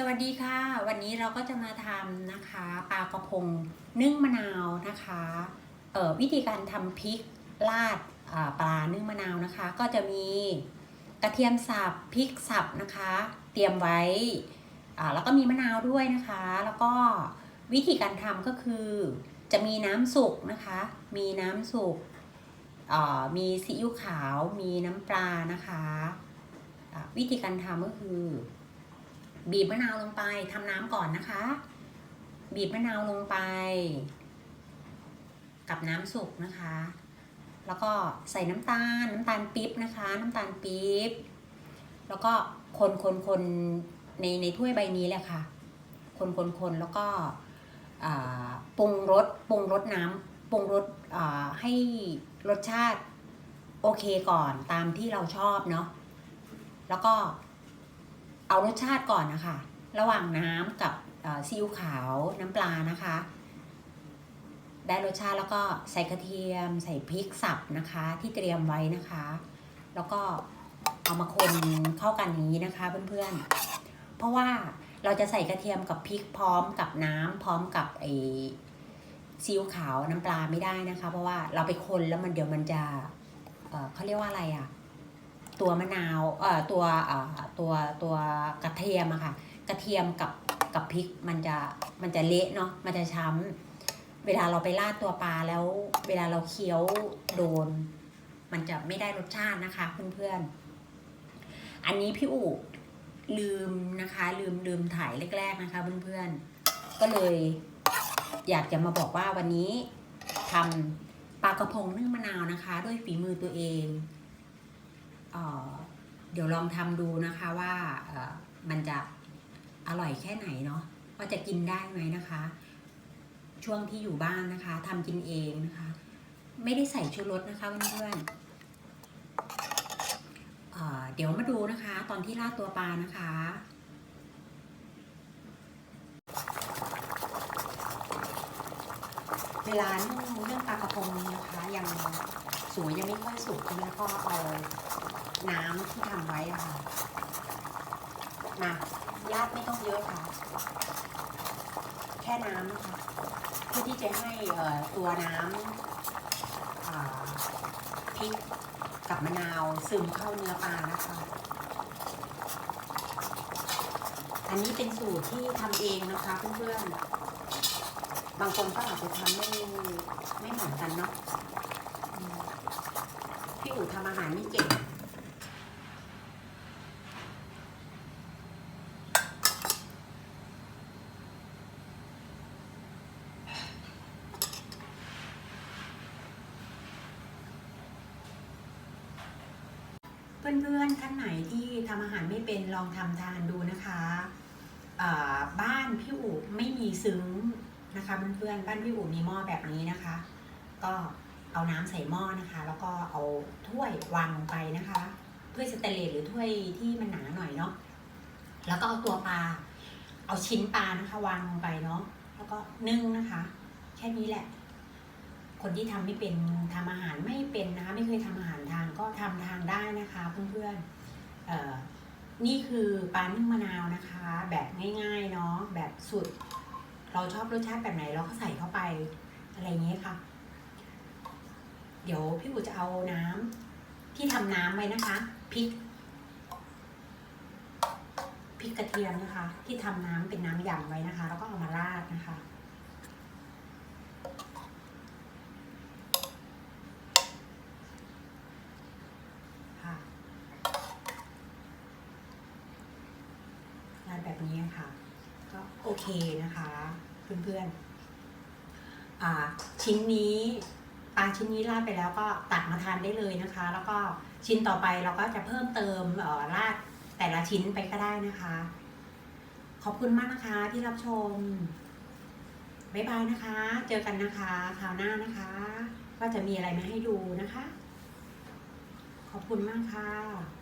สวัสดีค่ะ วันนี้เราก็จะมาทำนะคะปลากระพงนึ่งมะนาวนะคะเอ่อวิธีการทำพริกราดอ่าปลานึ่งมะนาวนะคะ ก็จะมีกระเทียมสับพริกสับนะคะ เตรียมไว้อ่าแล้วก็มีมะนาวด้วยนะคะ แล้วก็วิธีการทำก็คือจะมีน้ำสุกนะคะ มีน้ำสุกอ่ามีซีอิ๊วขาว มีน้ำปลานะคะอ่าวิธีการทำก็คือ บีบมะนาวลงไปทำน้ำก่อนนะคะ บีบมะนาวลงไป กับน้ำสุกนะคะ แล้วก็ใส่น้ำตาลน้ำตาลปี๊บนะคะ น้ำตาลปี๊บแล้วก็คนคนคนในในถ้วยใบนี้แหละค่ะ คนคนคนแล้วก็ปรุงรสปรุงรสน้ำปรุงรสให้รสชาติโอเคก่อนตามที่เราชอบเนาะแล้วก็ เอารสชาติก่อนนะคะ ระหว่างน้ำกับซีอิ๊วขาวน้ำปลานะคะ ได้รสชาติแล้วก็ใส่กระเทียม ใส่พริกสับนะคะ ที่เตรียมไว้นะคะ แล้วก็เอามาคนเข้ากันอย่างนี้นะคะเพื่อนๆ เพราะว่าเราจะใส่กระเทียมกับพริกพร้อมกับน้ำพร้อมกับไอซีอิ๊วขาวน้ำปลาไม่ได้นะคะ เพราะว่าเราไปคนแล้วมันเดี๋ยวมันจะเเขาเรียกว่าอะไรอะ ตัวมะนาวเอ่อตัวเอ่อตัวตัวกระเทียมอะค่ะ กระเทียมกับกับพริกมันจะมันจะเละเนาะมันจะช้ำเวลาเราไปราดตัวปลาแล้ว เวลาเราเคี้ยวโดน มันจะไม่ได้รสชาตินะคะเพื่อนๆอันนี้พี่อู๋ลืมนะคะ ลืมลืมถ่ายแรก ๆนะคะเพื่อนๆก็เลย อยากจะมาบอกว่าวันนี้ทำปลากระพงนึ่งมะนาวนะคะ ด้วยฝีมือตัวเอง เเดี๋ยวลองทำดูนะคะว่ามันจะอร่อยแค่ไหนเนาะว่าจะกินได้ไหมนะคะ ช่วงที่อยู่บ้านนะคะทำกินเองนะคะ ไม่ได้ใส่ชูรสนะคะเพื่อนๆเออเดี๋ยวมาดูนะคะ ตอนที่ราดตัวปลานะคะเวลานึ่งเรื่องปลากระพงนะคะ ยังสวยยังไม่ค่อยสุกใช่ไหมก็เอา น้ำที่ทำไว้อะค่ะมาราดไม่ต้องเยอะค่ะ แค่น้ำนะคะเพื่อที่จะให้ตัวน้ำอ่าพริกกับมะนาวซึมเข้าเนื้อปลานะคะ อันนี้เป็นสูตรที่ทำเองนะคะเพื่อนๆ บางคนก็อาจจะทำไม่ไม่เหมือนกันเนาะพี่อู๋ทำอาหารไม่เก่ง เพื่อนๆท่านไหนที่ทำอาหารไม่เป็นลองทำทานดูนะคะบ้านพี่อู๋ไม่มีซึ้งนะคะเพื่อนๆบ้านพี่อู๋มีหม้อแบบนี้นะคะ ก็เอาน้ำใส่หม้อนะคะ แล้วก็เอาถ้วยวางลงไปนะคะถ้วยสเตเลสหรือถ้วยที่มันหนาหน่อยเนาะแล้วก็เอาตัวปลาเอาชิ้นปลานะคะวางลงไปเนาะแล้วก็นึ่งนะคะ แค่นี้แหละ คนที่ทำไม่เป็นทำอาหารไม่เป็นนะคะไม่เคยทำอาหารทานก็ทำทานได้นะคะเพื่อนๆเอ่อนี่คือปลานึ่งมะนาวนะคะ แบบง่ายๆเนาะแบบสุด เราชอบรสชาติแบบไหนเราก็ใส่เข้าไปอะไรเงี้ยค่ะ เดี๋ยวพี่อูจะเอาน้ำที่ทำน้ำไว้นะคะพริกพริกกระเทียมนะคะ ที่ทำน้ำเป็นน้ำยำไว้นะคะ แล้วก็เอามาราดนะคะร้า นแบบนี้ค่ะก็โอเคนะคะ เพื่อนๆชิ้นนี้ปลาชิ้นนี้ราดไปแล้วก็ตักมาทานได้เลยนะคะ แล้วก็ชิ้นต่อไปเราก็จะเพิ่มเติมราดแต่ละชิ้นไปก็ได้นะคะ ขอบคุณมากนะคะที่รับชมบ๊ายบายนะคะ เจอกันนะคะคราวหน้านะคะ ว่าจะมีอะไรมาให้ดูนะคะ ขอบคุณมากค่ะ